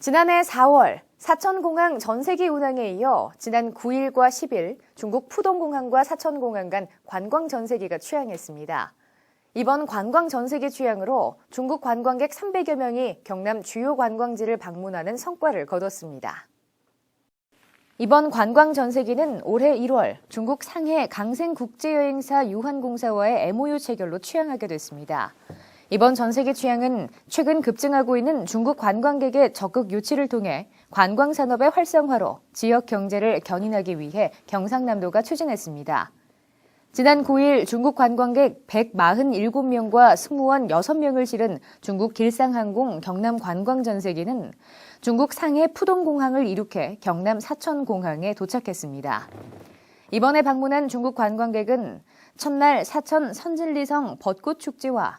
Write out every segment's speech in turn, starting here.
지난해 4월 사천공항 전세기 운항에 이어 지난 9일과 10일 중국 푸동공항과 사천공항 간 관광 전세기가 취항했습니다. 이번 관광 전세기 취항으로 중국 관광객 300여 명이 경남 주요 관광지를 방문하는 성과를 거뒀습니다. 이번 관광 전세기는 올해 1월 중국 상해 강생국제여행사 유한공사와의 MOU 체결로 취항하게 됐습니다. 이번 전세기 취향은 최근 급증하고 있는 중국 관광객의 적극 유치를 통해 관광 산업의 활성화로 지역 경제를 견인하기 위해 경상남도가 추진했습니다. 지난 9일 중국 관광객 147명과 승무원 6명을 실은 중국 길상항공 경남 관광 전세기는 중국 상해 푸동공항을 이륙해 경남 사천공항에 도착했습니다. 이번에 방문한 중국 관광객은 첫날 사천 선진리성 벚꽃 축제와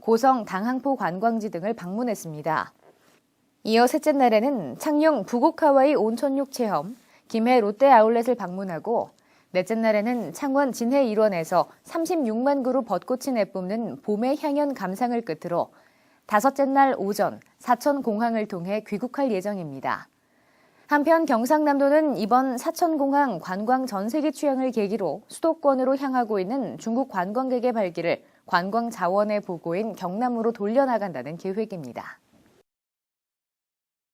고성 당항포 관광지 등을 방문했습니다. 이어 셋째 날에는 창녕 부곡 하와이 온천욕 체험, 김해 롯데 아울렛을 방문하고 넷째 날에는 창원 진해 일원에서 36만 그루 벚꽃이 내뿜는 봄의 향연 감상을 끝으로 다섯째 날 오전 사천 공항을 통해 귀국할 예정입니다. 한편 경상남도는 이번 사천 공항 관광 전세기 취향을 계기로 수도권으로 향하고 있는 중국 관광객의 발길을 관광 자원의 보고인 경남으로 돌려나간다는 계획입니다.